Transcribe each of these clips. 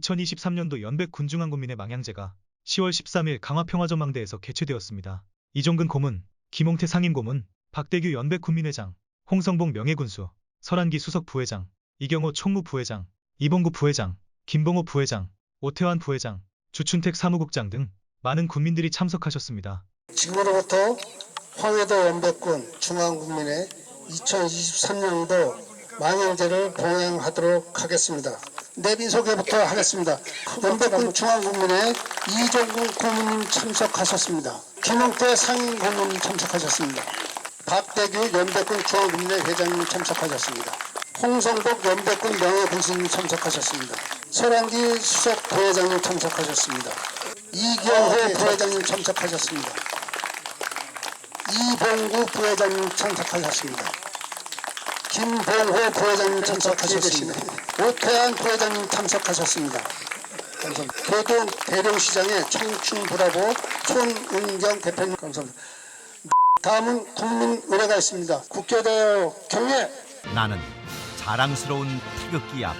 2023년도 연백 군중앙군민의 망향제가 10월 13일 강화평화전망대에서 개최되었습니다. 이종근 고문, 김홍태 상임고문, 박대규 연백 군민회장, 홍성봉 명예군수, 설한기 수석 부회장, 이경호 총무 부회장, 이봉구 부회장, 김봉호 부회장, 오태환 부회장, 주춘택 사무국장 등 많은 군민들이 참석하셨습니다. 지금으로부터 황해도 원백군 중앙군민의 2023년도 망향제를 봉행하도록 하겠습니다. 내비 소개부터 하겠습니다. 원백군 중앙군민의 이종군 고문님 참석하셨습니다. 김홍태 상임 고문님 참석하셨습니다. 박대규 연백군 중앙군민회 회장님 참석하셨습니다. 홍성복 연백군 명예군수님 참석하셨습니다. 설한기 수석 부회장님 참석하셨습니다. 이경호 부회장님 참석하셨습니다. 이봉구 부회장님 참석하셨습니다. 김봉호 부회장님 참석하셨습니다. 오태환 부회장님 참석하셨습니다. 감사합니다. 교동 대령시장의 청춘 브라보 손은경 대표님 감사합니다. 다음은 국민의례가 있습니다. 국교대요 경례 나는 자랑스러운 태극기 앞에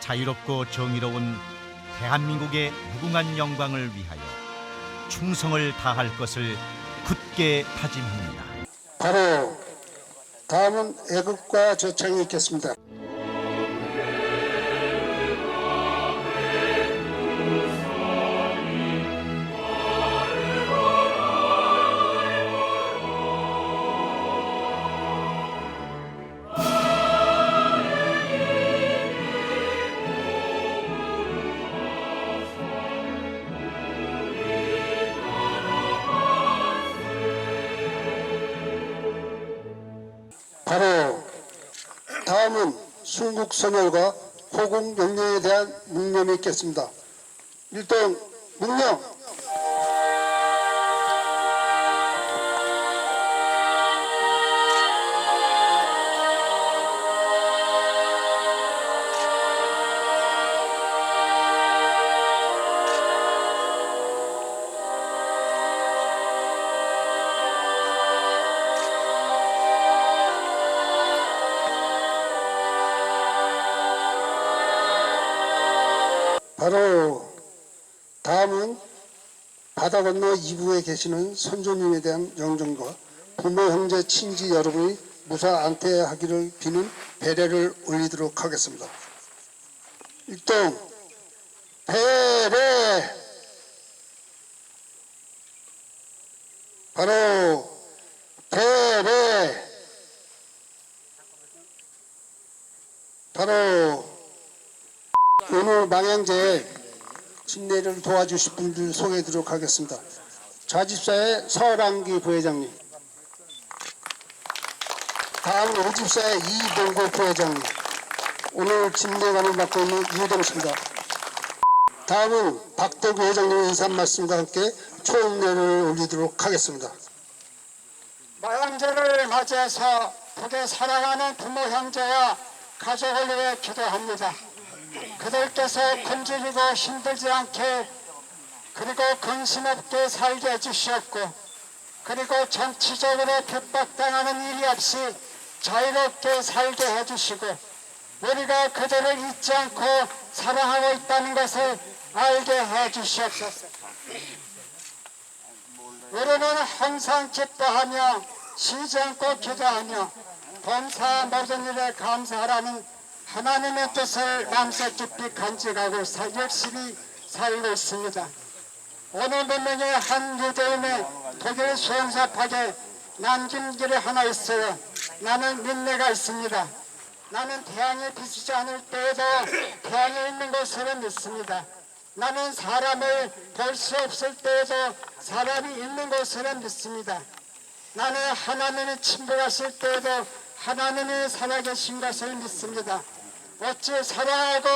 자유롭고 정의로운 대한민국의 무궁한 영광을 위하여 충성을 다할 것을 굳게 다짐합니다. 바로 다음은 애국과 저창이 있겠습니다. 순국선열과 호국영령에 대한 묵념이 있겠습니다. 1등 묵념 바다 건너 이부에 계시는 선조님에 대한 영정과 부모 형제 친지 여러분이 무사 안태하기를 비는 배례를 올리도록 하겠습니다. 1등 배례 바로 배례 바로 오늘 망향제 진례를 도와주실 분들 소개해드리도록 하겠습니다. 좌집사의 설한기 부회장님, 다음 오집사의 이봉고 부회장님, 오늘 진례관을 맡고 있는 유동수입니다. 다음은 박대구 회장님의 인사 말씀과 함께 초음례를 올리도록 하겠습니다. 마양제를 맞이해서 북에 살아가는 부모 형제와 가족을 위해 기도합니다. 그들께서 굶주리고 힘들지 않게 그리고 근심 없게 살게 해주시옵고 그리고 정치적으로 핍박당하는 일이 없이 자유롭게 살게 해주시고 우리가 그들을 잊지 않고 사랑하고 있다는 것을 알게 해주시옵소서. 우리는 항상 기뻐하며 쉬지 않고 기도하며 범사 모든 일에 감사하라는 하나님의 뜻을 마음속 깊이 간직하고 사- 열심히 살고 있습니다. 오늘 분명히 한 유대인의 독일 수행사팍에 남긴 길이 하나 있어요. 나는 민내가 있습니다. 나는 태양이 비치지 않을 때에도 태양이 있는 것으로 믿습니다. 나는 사람을 볼 수 없을 때에도 사람이 있는 것으로 믿습니다. 나는 하나님이 침묵하실 때에도 하나님이 살아계신 것을 믿습니다. 어찌 사랑하고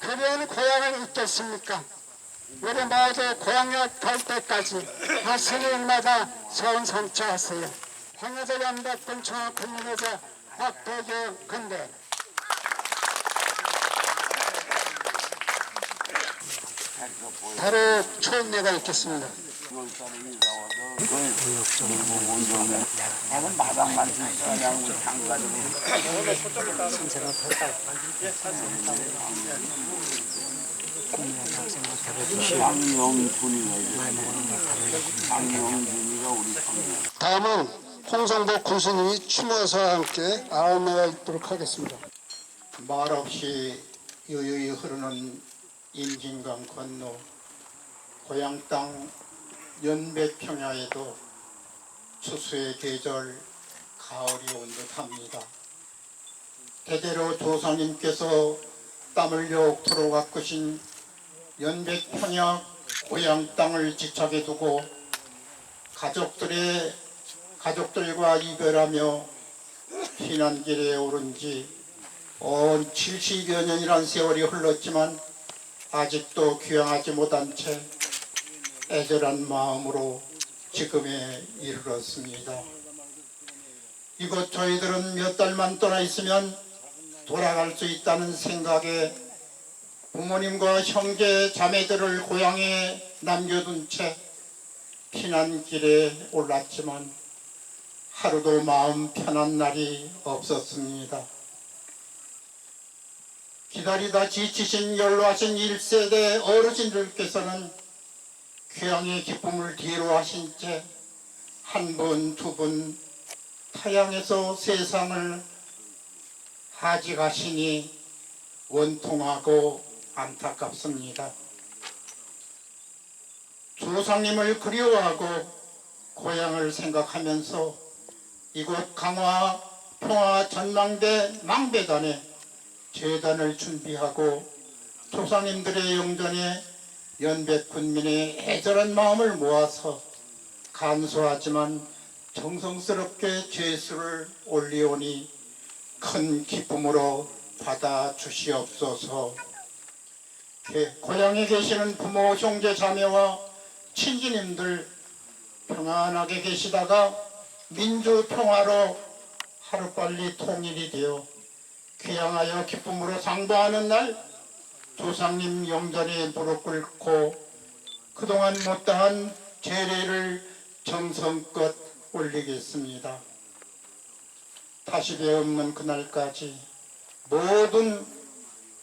그리운 고향을 잊겠습니까? 우리 모두 고향에 갈 때까지 하시는 일마다 소원 성취하세요. 황해도 연백군 총학군민회장 박대규 근대 바로 초음례가 있겠습니다. 다음은 홍성복 군수님이 추모사와 함께 아우메가 있도록 하겠습니다. 말없이 유유히 흐르는 임진강 건너 고향 땅 연백평야에도 추수의 계절 가을이 온 듯합니다. 대대로 조상님께서 땀 흘려 옥토로 가꾸신 연백평야 고향 땅을 지척에 두고 가족들의 가족들과 이별하며 피난길에 오른 지온 70여 년이란 세월이 흘렀지만 아직도 귀향하지 못한 채 애절한 마음으로 지금에 이르렀습니다. 이곳 저희들은 몇 달만 떠나 있으면 돌아갈 수 있다는 생각에 부모님과 형제 자매들을 고향에 남겨둔 채 피난길에 올랐지만 하루도 마음 편한 날이 없었습니다. 기다리다 지치신 연로하신 1세대 어르신들께서는 귀향의 기쁨을 뒤로 하신 채한 분, 두분 타양에서 세상을 하직하시니 원통하고 안타깝습니다. 조상님을 그리워하고 고향을 생각하면서 이곳 강화 평화 전망대 망배단에 재단을 준비하고 조상님들의 영전에 연백 군민의 애절한 마음을 모아서 간소하지만 정성스럽게 죄수를 올리오니 큰 기쁨으로 받아 주시옵소서. 게- 고향에 계시는 부모, 형제, 자매와 친지님들 평안하게 계시다가 민주 평화로 하루빨리 통일이 되어 귀향하여 기쁨으로 상도하는 날 조상님 영전에 무릎 꿇고 그동안 못다한 제례를 정성껏 올리겠습니다. 다시 배없는 그날까지 모든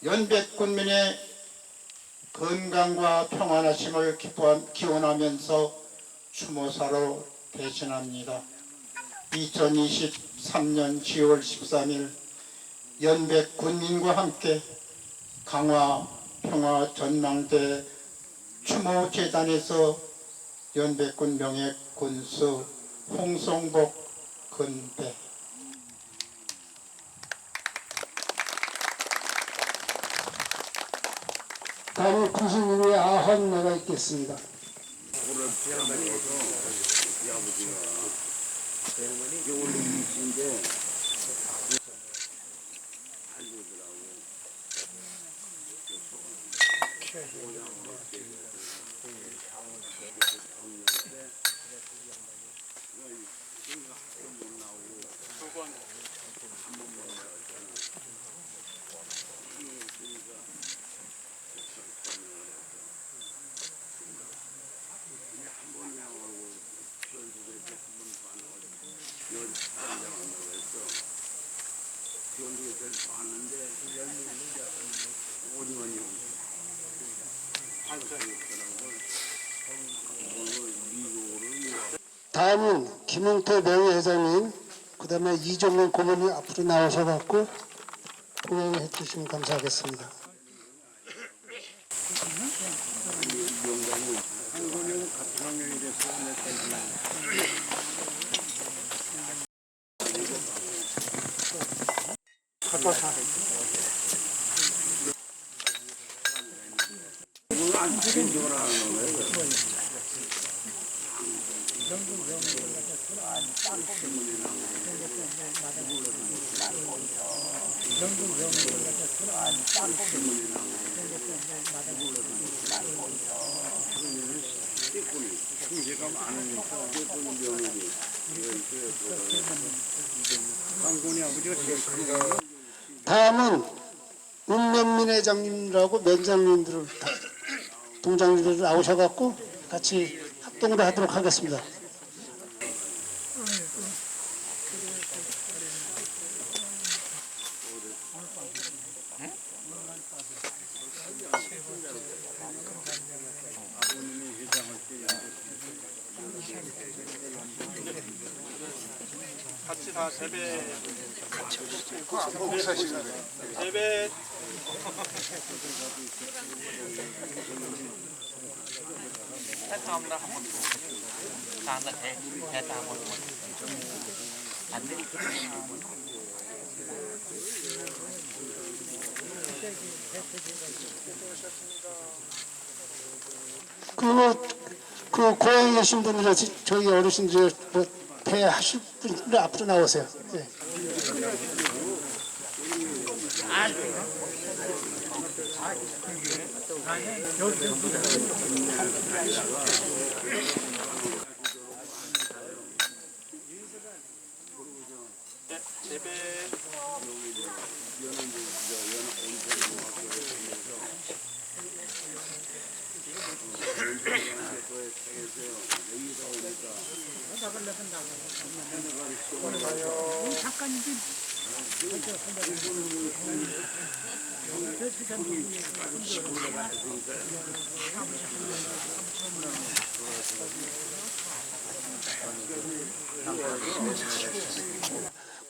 연백 군민의 건강과 평안하심을 기원하면서 추모사로 대신합니다. 2023년 10월 13일 연백 군민과 함께 강화 평화 전망대 추모 재단에서 연백군 명예 군수 홍성복 근대. 다음은 군수님의 아헌내가 있겠습니다. 다음은 김웅태 명예회장님, 그 다음에 이종근 고문이 앞으로 나오셔갖고 공연해 주시면 감사하겠습니다. 다음은 운명민 회장님이라고 면장님들을 다- 동장님들 나오셔갖고 같이 합동으로 하도록 하겠습니다. 예배. 다음날 한번 다음날 대 대다 한번 안 돼. 그거 그 고향에 계신 분이라 저희 어르신들 뭐 배 하실 분들 앞으로 나오세요. 예. 재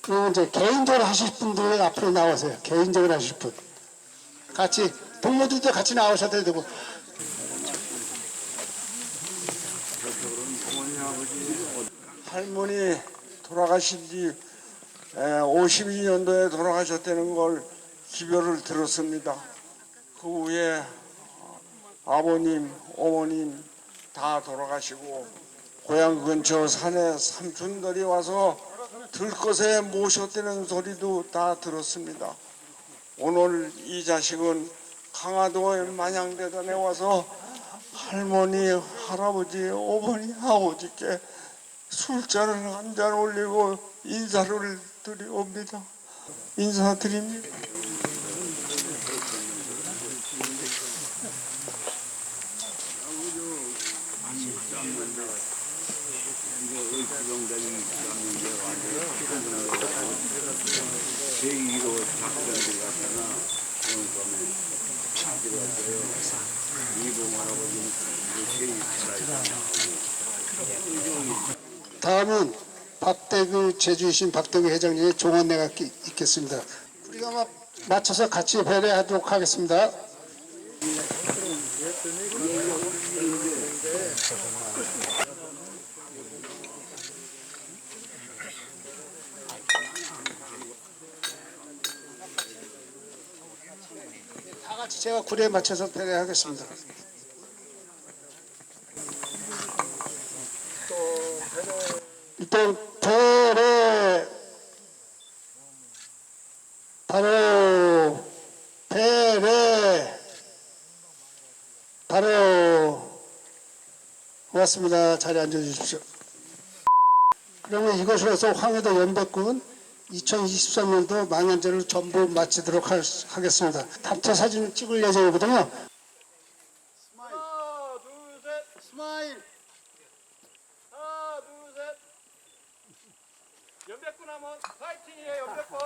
그러면 이제 개인적으로 하실 분들 앞으로 나오세요. 개인적으로 하실 분. 같이, 동료들도 같이 나오셔도 되고. 할머니 돌아가신 지 52년도에 돌아가셨다는 걸 기별을 들었습니다. 그 후에 아버님, 어머님 다 돌아가시고 고향 근처 산에 삼촌들이 와서 들것에 모셨다는 소리도 다 들었습니다. 오늘 이 자식은 강화도에 만양대단에 와서 할머니, 할아버지, 어머니, 아버지께 술잔을 한 잔 올리고 인사를 드리옵니다. 인사드립니다. 제2로 작전을 갖다가 그런 거면 들어왔어요. 이봉 할아버지는 제2 다음은 제주이신 박대규 회장님의 종원내가 있겠습니다. 우리가 막 맞춰서 같이 배려하도록 하겠습니다. 다 같이 제가 구례에 맞춰서 배려하겠습니다. 일단 배래 바로 배래 바로 고맙습니다. 자리에 앉아주십시오. 그러면 이것으로서 황해도 연백군 2023년도 망연제를 전부 마치도록 할- 하겠습니다. 단체 사진을 찍을 예정이거든요. 하나 둘 셋 스마일 하나 둘 셋 연백군 하면 파이팅이에요 연백군